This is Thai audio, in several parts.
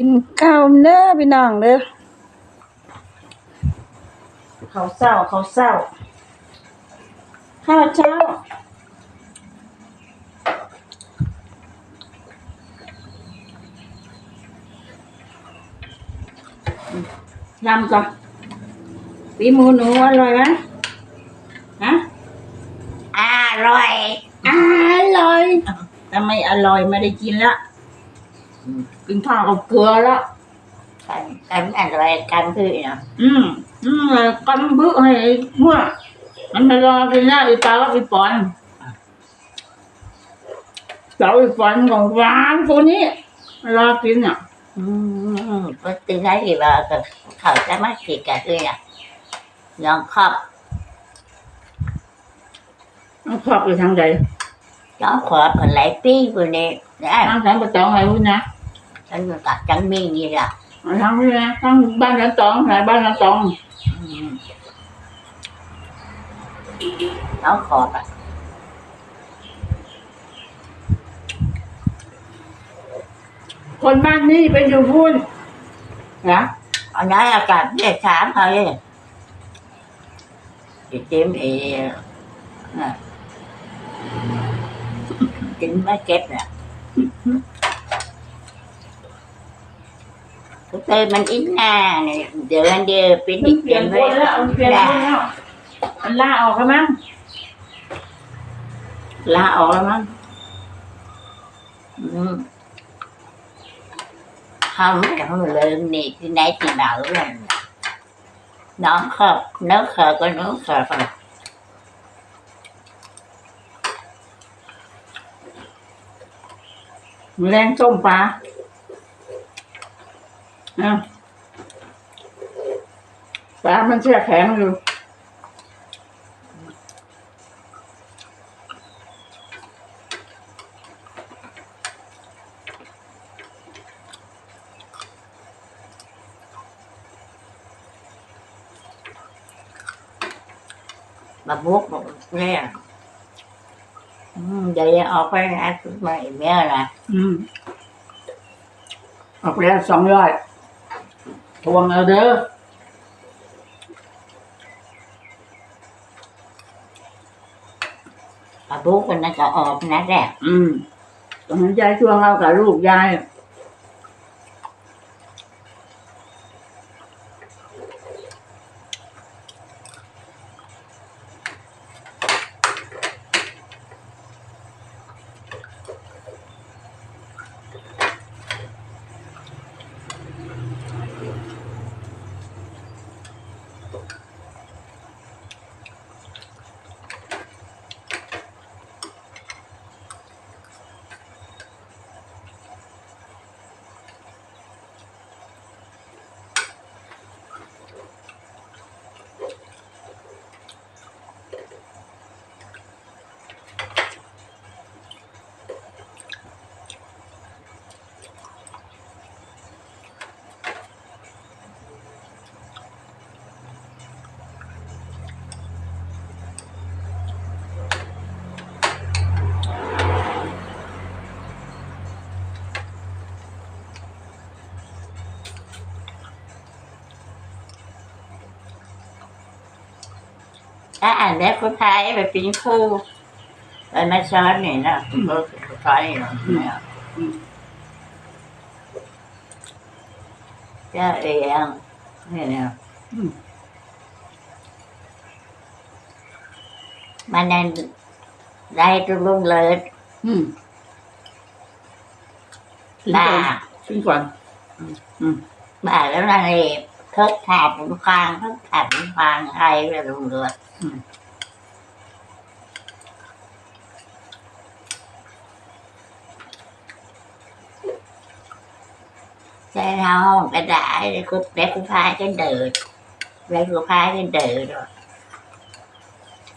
กินข้าวเด้อพี่น้องเด้อข้าวเศร้าข้าวเศร้า ข้าวเช้า ยำก่อนปีหมูหนูอร่อยไหมฮะ อร่อย อร่อย ถ้าไม่อร่อยไม่ได้กินละ กินข้าวกับเกลือละกันกันอะไรกันคือเนาะอืมอืมกำบึกให้ไอ้มั่วมันไม่รอกินนะอีปลากับอีปอนเจ้าอีปอนของหวานคนนี้รอกินอะ อืมก็ตีได้ที่ว่าก็เขาจะมาขีดกันคือเนี่ยลองครอบมันครอบอยู่ทางใดลองขอบกันหลายปีคนนี้ได้ทางแสงประจองอะไรวุ้นนะ ฉันตัดจังมีนี่ละทางนี้นะทางบ้านละตองไหนบ้านละตองอืมลองขอบอะคนบ้านนี้ไปอยู่พุ่นนะอันนี้อากาศเด็ดสามเขาเลยจะเต็มเอน่ะกินไม่เก็บน่ะ ก็เตยมันอินหน้าเนี่ยเดือนเดียวเป็นมัอีนกเปลี่เดืยอนนคไว้นแล้วมันเปลี่ยนคนแล้วมันล่าออกแล้วมั้งลาออกแล้วมั้งอืมทำทำเลยนี่ที่ไหนที่ไหนเลยน้องขอบน้องขอบก็น้องขอบแรงส้มปลา อะปลามันเชื่อแข็งอยู่มาบุกบอกเนี่ยอืมเดี๋ยวจะออกไปนะมาอีกแม่นะอืมออกไปแล้วสองร้อย ทวงเอาเด้อมาบุกกันนะก็ออกนะแหละ อืมตอนนั้นยายทวงเอากับลูกยาย ถ้าอ่านแล้วคนไทยไปเป็นครูไปมาสอนนี่นะก็คนไทยเนาะเนี่ยเจ้าเองเนี่ยนะมันนั่นได้ตุลุงเลยอืมบ้ากินก่อนบ้าแล้วนางเอก ทดถาดเป็นฟางทดถาดเป็นฟางไทยไปลุงเลยใช่เราก็ได้คุณแม่คุณพายก็เดินแม่คุณพายก็เดิน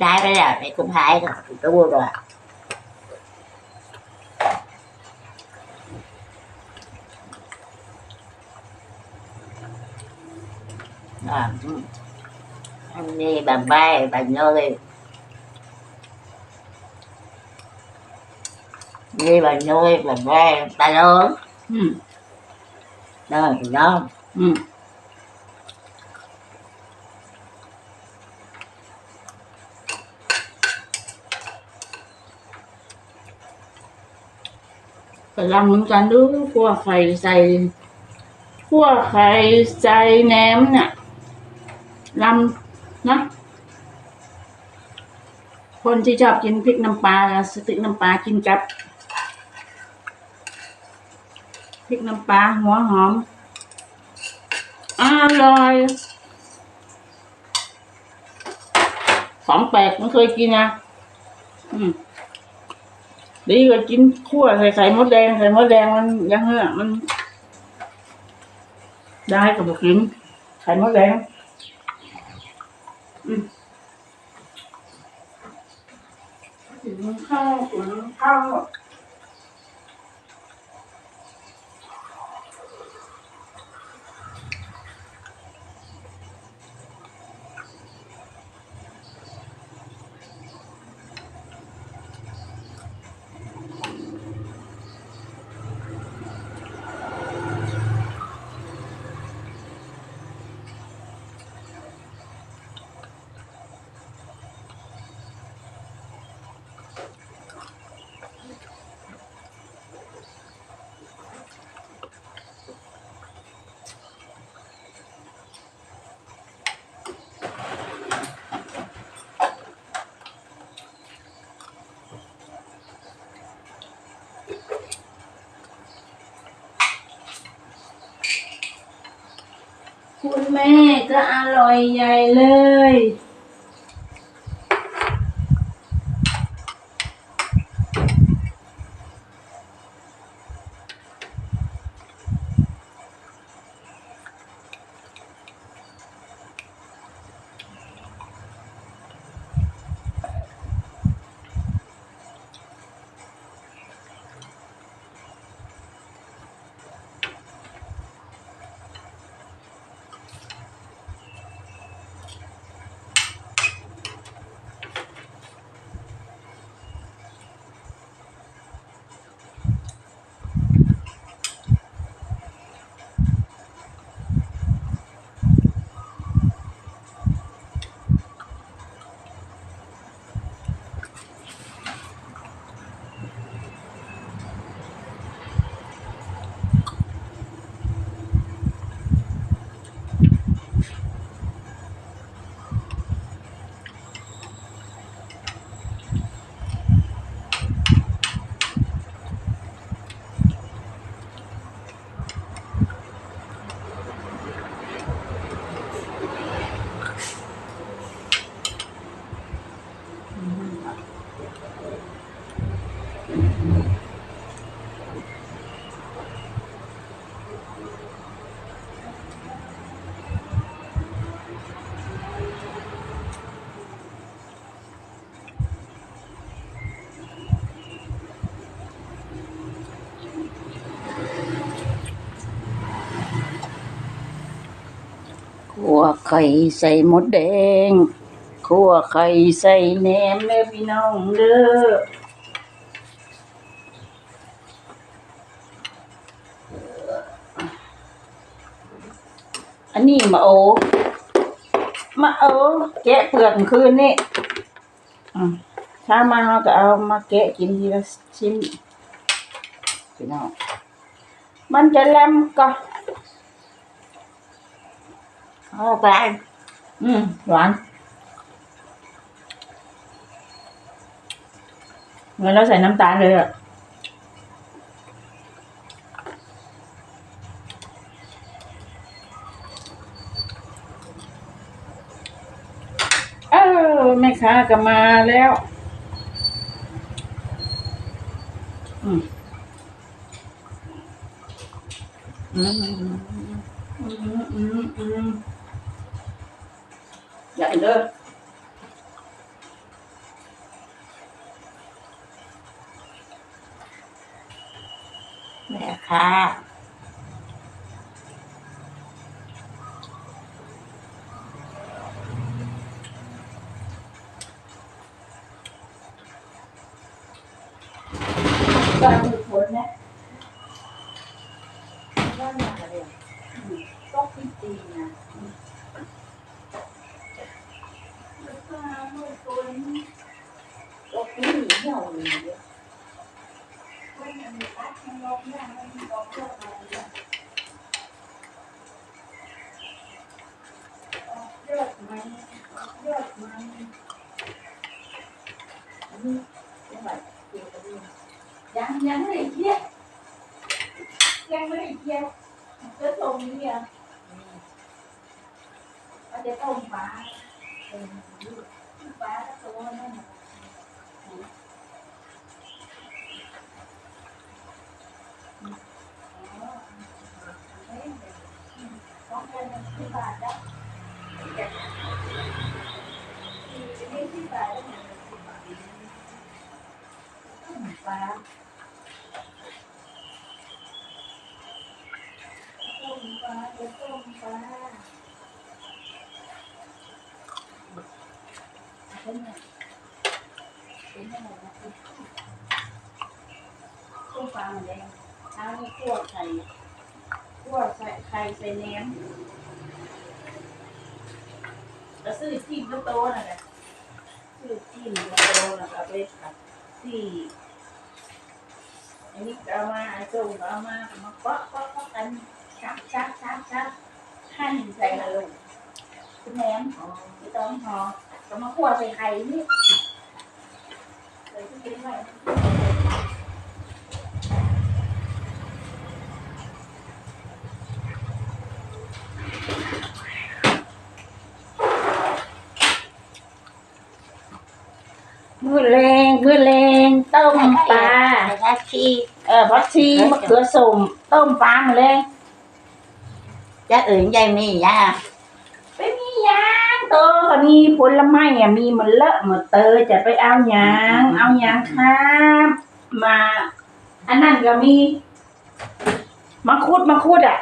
ได้ไปแล้วแม่คุณพายก็ตัว rồi à, anh đi bà bay bà nhơi đi bà nhơi bà bay bà lớn อืม đó thì đó อืมก็ลำเหมือนกันดู นมเนี่ยลำนะ คนที่ชอบกินพริกน้ำปลาสติกน้ำปลากินกับพริกน้ำปลาหัวหอม อร่อย ของแปลกไม่เคยกินนะอืมดีกว่ากินขั้วใส่ไข่มดแดงไข่มดแดงมันยังเหือมัน ได้กับบอกกินไข่มดแดง กินข้าวกินข้าว คุณแม่ก็อร่อยใหญ่เลย ไข่ใส่มดแดงคั่วไข่ใส่แหนมเด้อพี่น้องเด้ออันนี้มาโอมาโอแกะเปลือกคืนนี่ถ้ามาเราก็เอามาแกะกินทีละชิ้นพี่น้องมันจะแลมก็ Ô, ba อืมหวานเหมือนเราใส่น้ำตาลเลยอะเออแม่ค้าก็มาแล้ว อืมอืมอืมอืมอืม ใหญ่เลย mẹ kha บ้านทุกคนเนี่ยบ้านหลังอะไร ที่ตีนะแล้วก็มือตัวนี้ ตกนี่เหี่ยวเลยเดี๋ยวมันมีตัดมันลงได้มันมีลง ต้ม่ได้เคลียร์ยังม่ได้เลยร์ก็ตรงนี้อะมันจะต้มปลาเออปลาก็ตัวนั่นน่ะต้องเป็นที่บาทแล้วที่ที่บาทแล้วเนี่ยต้มปลาต้มปลาจะต้มปลาเป็ต้มปลาหมูแดงเช้านี้คั่วไข่คั่วใส่ไข่ใส่แหนมแล้วซื้อจิ้มโตน่ะนะซื้อจิ้มโตน่ะเอาไปผัดที่อันนี้เอามาไอ้โจ้เอามามาเปาะเปาะเปาะกันชักชักชักชักหั่นใส่ละลงแหนมไม่ต้องหอก็มาคั่วใส่ไข่นี่ ใส่ที่เป็นไว้มือแรงมือแรงต้มปางโตก็มีผลไม้อะมีมันเลอะมันเตยจะไปเอายางเอายางครับมา อันนั้นก็มีมาคุดมาคุดอะ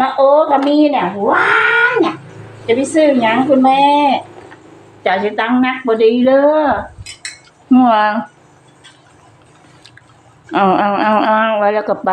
มาโอ้ก็มีเนี่ยว้าวเนี่ยจะไปซื้อหยังคุณแม่จะจะตังนักบดีเลยหัวเอาเอาเอาเอาไว้แล้วก็ไป